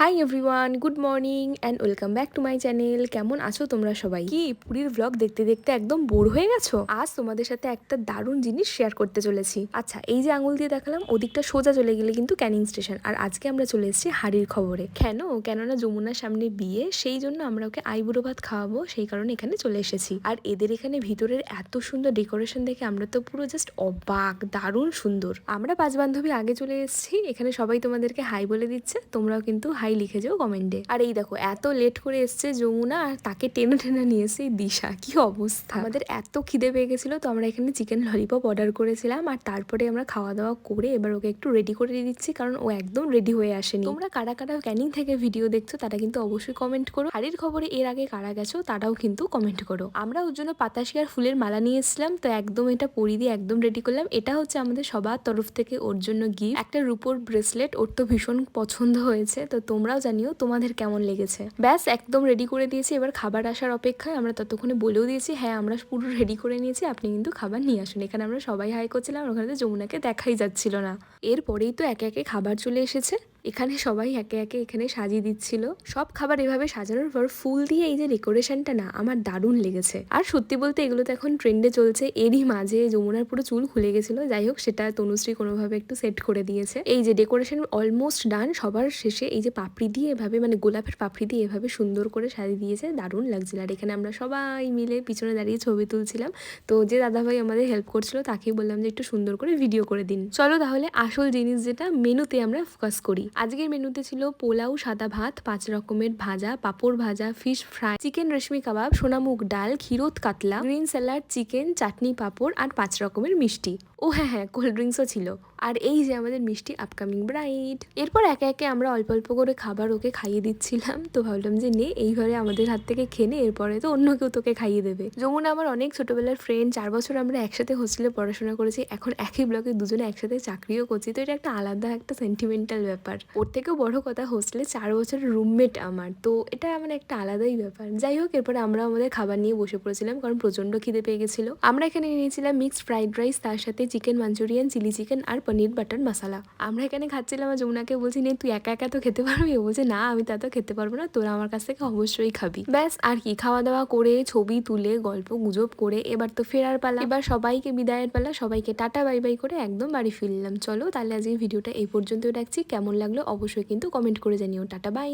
Hi everyone good morning and welcome back to my channel কেমন আছো তোমরা সবাই? কি পুরীর ব্লগ দেখতে দেখতে একদম বোর হয়ে গেছো? আজ তোমাদের সাথে একটা দারুণ জিনিস শেয়ার করতে চলেছি। আচ্ছা এই যে আঙুল দিয়ে দেখালাম ওদিকটা সোজা চলে গেলে কিন্তু ক্যানিং স্টেশন। আর আজকে আমরা চলে এসেছি হাড়ির খবরে। কেন? কেননা যমুনার সামনে বিয়ে সেই জন্য আমরা ওকে আইবুড়ো ভাত খাওয়াবো সেই কারণে এখানে চলে এসেছি। আর এদের এখানে ভিতরের এত সুন্দর ডেকোরেশন দেখে আমরা তো পুরো জাস্ট অবাক দারুণ সুন্দর। আমরা পাঁচ বান্ধবী আগে চলে এসেছি এখানে সবাই তোমাদেরকে হাই বলে দিচ্ছে তোমরাও কিন্তু হাই লিখে যাও কমেন্টে। আর এই দেখো, এত লেট করে এসছে যমুনা আর তাকে টেনে টেনে নিয়ে এসে দিশা। কি অবস্থা? আমাদের এত খিদে পেয়ে গেছিল তো আমরা এখানে চিকেন ললিপপ অর্ডার করেছিলাম আর তারপরে আমরা খাওয়া দাওয়া করে এবার ওকে একটু রেডি করে দিচ্ছি কারণ ও একদম রেডি হয়ে আসেনি। তোমরা কারা কারা ক্যানিং থেকে ভিডিও দেখছ তারা কিন্তু অবশ্যই কমেন্ট করো। হাড়ির খবরে এর আগে কারা গেছো তারাও কিন্তু কমেন্ট করো। আমরা ওর জন্য পাতাশি আর ফুলের মালা নিয়ে এসেছিলাম তো একদম এটা পরি দিয়ে একদম রেডি করলাম। এটা হচ্ছে আমাদের সবার তরফ থেকে ওর জন্য গিফট একটা রুপোর ব্রেসলেট ওর তো ভীষণ পছন্দ হয়েছে তো তোমরাও জানিও তোমাদের কেমন লেগেছে। ব্যাস, একদম রেডি করে দিয়েছি। এবার খাবার আসার অপেক্ষায় আমরা ততক্ষণে বলেও দিয়েছি হ্যাঁ আমরা পুরো রেডি করে নিয়েছি, আপনি কিন্তু খাবার নিয়ে আসুন। এখানে আমরা সবাই হাই করছিলাম ওখানে যমুনাকে দেখাই যাচ্ছিল না। এরপরেই তো একে একে খাবার চলে এসেছে। এখানে সবাই একে একে এখানে সাজিয়ে দিচ্ছিল। সব খাবার এভাবে সাজানোর পর ফুল দিয়ে এই যে ডেকোরেশনটা না আমার দারুণ লেগেছে। আর সত্যি বলতে এগুলো তো এখন ট্রেন্ডে চলছে। এরই মাঝে যমুনার পুরো চুল খুলে গেছিল। যাই হোক, সেটা তনুশ্রী কোনোভাবে একটু সেট করে দিয়েছে। এই যে ডেকোরেশন অলমোস্ট ডান, সবার শেষে এই যে পাপড়ি দিয়ে এভাবে মানে গোলাপের পাপড়ি দিয়ে এভাবে সুন্দর করে সাজিয়ে দিয়েছে। দারুণ লাগছিল। আর এখানে আমরা সবাই মিলে পিছনে দাঁড়িয়ে ছবি তুলছিলাম। তো যে দাদাভাই আমাদের হেল্প করছিল, তাকেই বললাম যে একটু সুন্দর করে ভিডিও করে দিন। চলো তাহলে আসল জিনিস যেটা, মেনুতে আমরা ফোকাস করি। আজকের মেনুতে ছিল পোলাও, সাদা ভাত, পাঁচ রকমের ভাজা, পাপড় ভাজা fish fry chicken reshmi kebab সোনামুগ ডাল, ক্ষীরোদ কাতলা green salad chicken chutney papad আর পাঁচ রকমের মিষ্টি। ও হ্যাঁ হ্যাঁ কোল্ড ড্রিঙ্কসও ছিল। আর এই যে আমাদের মিষ্টি আপকামিং ব্রাইড এরপর একে একে আমরা অল্প অল্প করে খাবার ওকে খাইয়ে দিচ্ছিলাম। তো ভাবলাম যে নে এইভাবে আমাদের হাত থেকে খেনে এরপরে তো অন্য কেউ তোকে খাইয়ে দেবে। যমুনা আমার অনেক ছোটবেলার ফ্রেন্ড চার বছর আমরা একসাথে হোস্টেলে পড়াশোনা করেছি। এখন একই ব্লকে দুজনে একসাথে চাকরিও করছি। তো এটা একটা আলাদা, একটা সেন্টিমেন্টাল ব্যাপার। ওর থেকেও বড় কথা হোস্টেলে চার বছরের রুমমেট আমার। তো এটা মানে একটা আলাদাই ব্যাপার। যাই হোক, এরপরে আমরা আমাদের খাবার নিয়ে বসে পড়েছিলাম কারণ প্রচণ্ড খিদে পেয়ে গেছিল। আমরা এখানে নিয়েছিলাম মিক্সড ফ্রাইড রাইস তার সাথে চিকেন মাঞ্চুরিয়ান চিলি চিকেন আর পনির বাটার মশলা আমরা এখানে খাচ্ছিলাম আর যমুনাকে বলছি, নে, তুই একা একা তো খেতে পারবি? ও বলছে, না, আমি তা তো খেতে পারব না, তোরা আমার কাছ থেকে অবশ্যই খাবি। ব্যাস, আর কি খাওয়া দাওয়া করে, ছবি তুলে, গল্প গুজব করে, এবার তো ফেরার পালা। এবার সবাইকে বিদায়ের পালা, সবাইকে টাটা, বাই বাই করে একদম বাড়ি ফিরলাম। চলো, তাহলে আজকে ভিডিওটা এই পর্যন্তই রাখছি। কেমন লাগল অবশ্যই কিন্তু কমেন্ট করে জানিও। Tata bye